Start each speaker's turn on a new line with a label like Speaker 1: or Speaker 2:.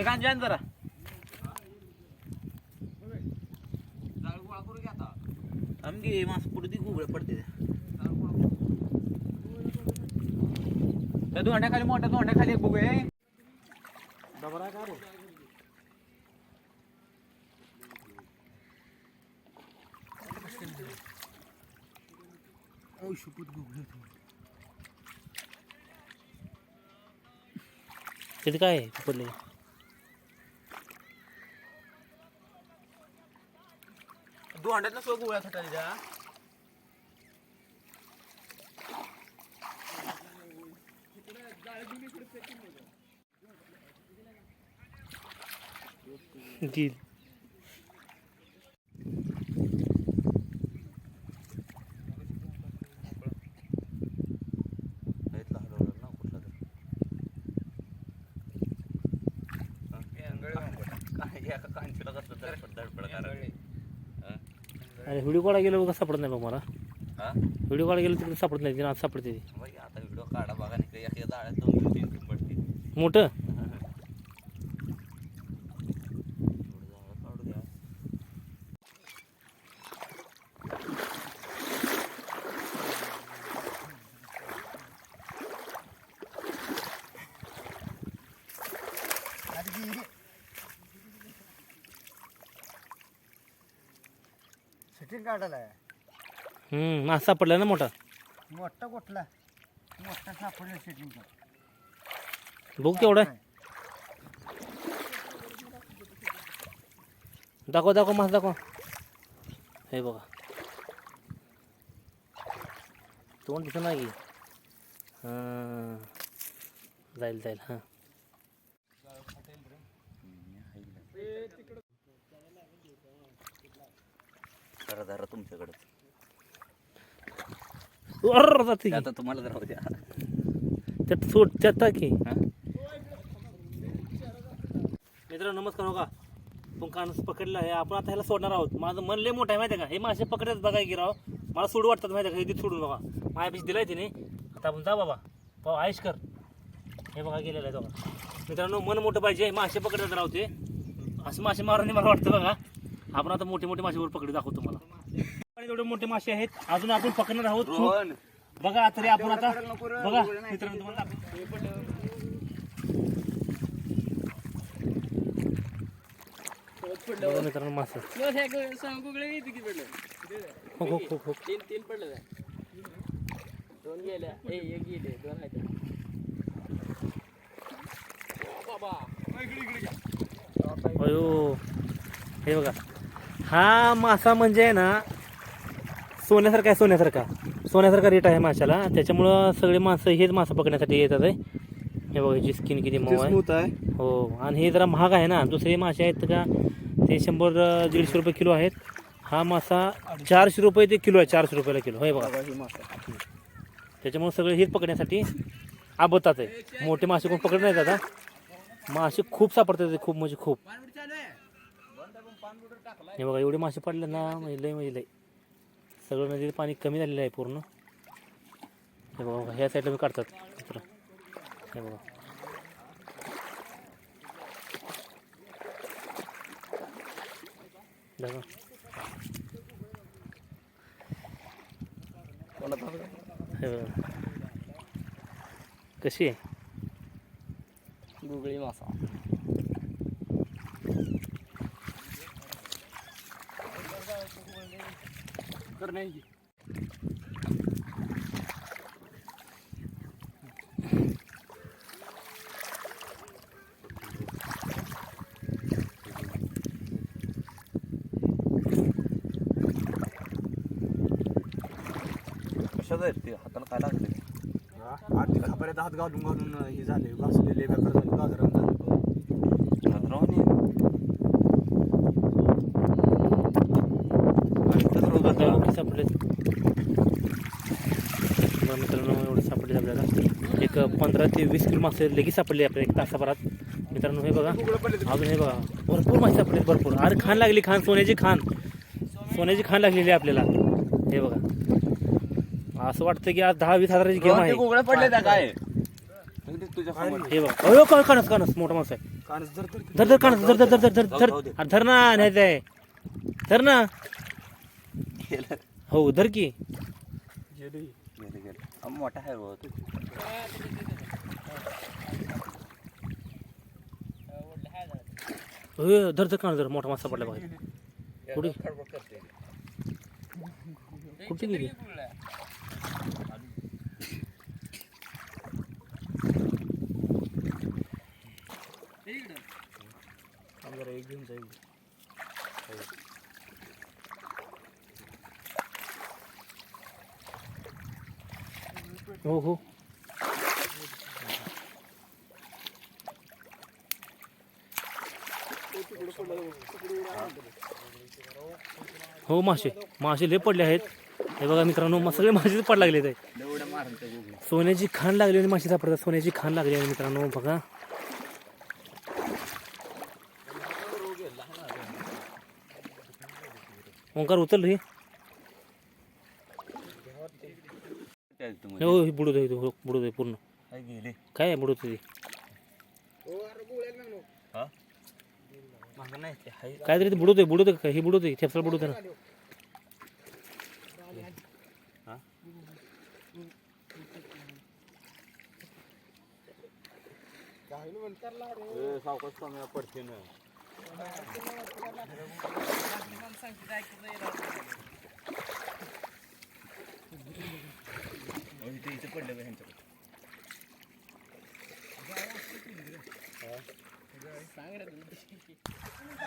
Speaker 1: एक आणखी आण जरा आमगे मास पुढे ती गुगळ पडते. त्या दोंड्याखाली मोठ्या दोंड्याखाली एक बघू हे
Speaker 2: डबरा का रे?
Speaker 3: तिथे काय आहे? पडले
Speaker 1: दोंड्यातला सो गुगळ्या खटाली ना कुठला तर. एका कांचीला कसलं धडपड धडपड करायला?
Speaker 3: अरे व्हिडिओ कॉल गेलो बघा सापडत नाही बघ मला.
Speaker 1: हा?
Speaker 3: व्हिडिओ कॉल गेलो तिकडे सापडत नाही आज सापडते ती.
Speaker 1: आता व्हिडिओ काढा बघा नाही एका जाळ्यात दोन तीन पडते
Speaker 3: मोठं
Speaker 1: थोडं जाळं काढू द्या
Speaker 2: सेटिंग काढायला
Speaker 3: हम्म मासा सापडला ना मोठा?
Speaker 2: मोठा कुठला? मोठा सापडला सेटिंग
Speaker 3: बघ केवढा आहे. दाखव दाखव मासा दाखव. हे बघा. तोंड दिसत नाही की. हां. जाईल जाईल हां.
Speaker 1: जरा जरा तुमच्याकडे.
Speaker 3: अर्र जाते
Speaker 1: आता तुम्हाला जरा द्या
Speaker 3: त्यात सोड त्यात टाक की? मित्रांनो नमस्कार हो का? पण कानस पकडला आहे? आपण आता ह्याला सोडणार आहोत. माझं मन लय मोठं आहे माहिती आहे का? हे मासे पकडतात बघा की राव मला सोडू वाटतात माहिती आहे का? हे सोडून बघा. माझ्या पिशी दिलाय तिने. आता आपण जा बाबा. पाहू आयुष कर. हे बघा गेलेलं आहे बघा. मित्रांनो मन मोठं पाहिजे. हे मासे पकडतात राव ते असे मासे मारून मला वाटतं बघा. आपण आता मोठे मोठे मासे वर पकडे दाखवतो मला आणि एवढे मोठे मासे आहेत अजून आपण पकडणार आहोत. खूप. बघा तरी आपण आता बघा मित्रांनो तुम्हाला दाखवतो. बघा मित्रांनो मासे. हो हो हो हो
Speaker 4: तीन तीन पडले दोन गेल्या ए एक गेले दोन आहेत बाबा
Speaker 3: अयो हे बघा. हा मासा म्हणजे ना सोन्यासारखा आहे सोन्यासारखा. सोन्यासारखा रेट आहे माशाला. त्याच्यामुळं सगळे माणसं हेच मासा पकडण्यासाठी येतात आहे. हे बघा ह्याची स्किन किती मऊ आहे.
Speaker 2: आहे.
Speaker 3: हो आणि हे जरा महाग आहे ना. दुसरे मासे आहेत का ते शंभर अं, दीडशे रुपये किलो आहेत. हा मासा चारशे रुपये ते किलो आहे चारशे रुपयाला किलो. होय बघा. त्याच्यामुळे सगळे हेच पकडण्यासाठी आबतात आहे. मोठे मासे कोण पकडत नाहीत आता. मासे खूप सापडतात खूप म्हणजे खूप. हे बघा एवढे मासे पडले ना म्हणजे लय म्हणजे लय. सगळं नदीत पाणी कमी झालेलं आहे पूर्ण. हे बघा बघा, ह्या साईडला मी काढतात मित्र हे बघा. हे बघा. कशी आहे?
Speaker 4: गुगळी मासा. कर नाही
Speaker 1: कशाचं ते? हाताला काय
Speaker 2: आधी खबऱ्यात हात घालून घालून हे झाले. घासलेले बेकार झाले. बाजारात झाले
Speaker 1: रोहन
Speaker 3: आता एवढे सापडले बघा मित्रांनो एवढे सापडले आपल्याला. एक पंधरा ते वीस किलो मासे लगेच सापडले आपल्याला एक तासाभरात. मित्रांनो हे बघा. अजून हे बघा. भरपूर मासे सापडले भरपूर. अरे खान लागली खान. सोन्याची खान. सोन्याची खान लागलेली आहे आपल्याला. हे बघा. असं वाटतं की आज दहा वीस हजाराची गेम आहे.
Speaker 1: गुगळ पडले त्या काय?
Speaker 3: हे बघा. अयो काय कणस कणस मोठा माणूस आहे.
Speaker 2: कानस धर
Speaker 3: धर धर धर धर धर धर धर. ना नाही ते धर ना.
Speaker 1: गेलं.
Speaker 3: हो धर की?
Speaker 2: गेली.
Speaker 1: गेलं अहो, मोठा आहे हो तो.
Speaker 3: होय, धर धर काढ धर मोठा मासा पडला बघा कुठे? कुठे गेली?
Speaker 2: जरा एक घेऊन जाईल.
Speaker 3: हो हो. हो मासे मासे लय पडले आहेत. हे बघा मित्रांनो सगळे मासेच पड लागले आहेत. सोन्याची खाण लागली आणि मासे सापडतात सोन्याची खाण लागली आहे मित्रांनो बघा. ओंकार उचल रे. हो हे बुडत आहे हो बुडत आहे पूर्ण.
Speaker 1: काय गेले?
Speaker 3: काय आहे बुडत ते?
Speaker 1: हा? मागं नाही ते हाय
Speaker 3: काहीतरी ते बुडत आहे बुडत आहे हे बुडत आहे खेपसाळ बुडत आहे ना
Speaker 1: सावकाश कमी पडते ना इथे इथे पडले बघ ह्यांच्याकडे
Speaker 4: सांग रे तुला